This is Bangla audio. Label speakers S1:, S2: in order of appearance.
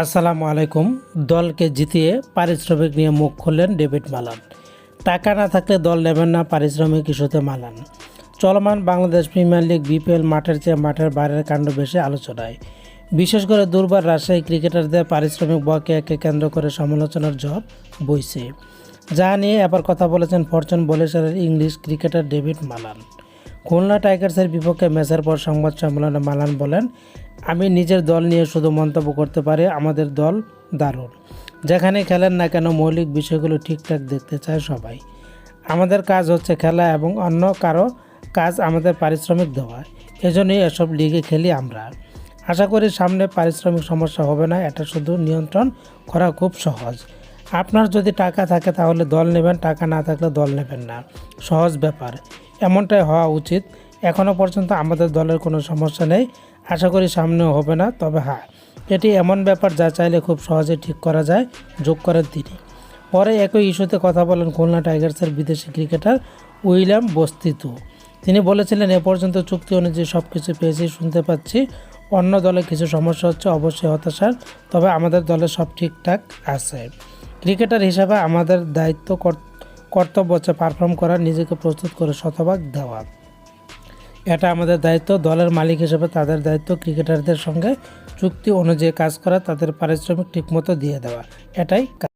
S1: আসসালামু আলাইকুম। দলকে জিতিয়ে পারিশ্রমিক নিয়ে মুখ খুললেন ডেভিড মালান। টাকা না থাকলে দল নেবেন না পারিশ্রমিক ইস্যুতে মালান। চলমান বাংলাদেশ প্রিমিয়ার লিগ বিপিএল মাঠের চেয়ে মাঠের বাইরের কাণ্ড বেশি আলোচনায়। বিশেষ করে দুর্বার রাজশাহী ক্রিকেটারদের পারিশ্রমিক বকেয়াকে কেন্দ্র করে সমালোচনার ঝড় বইছে। যা নিয়ে এবার কথা বলেছেন Fortune বলেসারের English cricketer David Malan. Khulna টাইগার্সের বিপক্ষে ম্যাচের পর সংবাদ সম্মেলনে মালান বলেন, আমি নিজের দল নিয়ে শুধু মন্তব্য করতে পারি, আমাদের দল দারুণ। যেখানে খেলেন না কেন মৌলিক বিষয়গুলো ঠিকঠাক দেখতে চায় সবাই। আমাদের কাজ হচ্ছে খেলা এবং অন্য কারও কাজ আমাদের পারিশ্রমিক দেওয়া। এজন্যই এসব লিগে খেলি আমরা। আশা করি সামনে পারিশ্রমিক সমস্যা হবে না, এটা শুধু নিয়ন্ত্রণ করা খুব সহজ। আপনার যদি টাকা থাকে তাহলে দল নেবেন, টাকা না থাকলে দল নেবেন না। সহজ ব্যাপার। এমনটাই হওয়া উচিত। এখনও পর্যন্ত আমাদের দলের কোনো সমস্যা নেই। আশা করি সামনেও হবে না, তবে হ্যাঁ এটি এমন ব্যাপার যা চাইলে খুব সহজে ঠিক করা যায়, যোগ করেন তিনি। পরে একই ইস্যুতে কথা বলেন খুলনা টাইগার্সের বিদেশি ক্রিকেটার উইলিয়াম বস্তিতু। তিনি বলেছিলেন, এ পর্যন্ত চুক্তি অনুযায়ী সব কিছু পেয়েছি, শুনতে পাচ্ছি। অন্য দলে কিছু সমস্যা হচ্ছে, অবশ্যই হতাশার, তবে আমাদের দলে সব ঠিকঠাক আছে। ক্রিকেটার হিসাবে আমাদের দায়িত্ব কর- কর্তব্য হচ্ছে পারফর্ম করা, নিজেকে প্রস্তুত করে শতভাগ দেওয়া এটা আমাদের দায়িত্ব, দলের মালিক হিসেবে তাদের দায়িত্ব, ক্রিকেটারদের সঙ্গে চুক্তি অনুযায়ী কাজ করা, তাদের পারিশ্রমিক ঠিকমতো দিয়ে দেওয়া এটাই।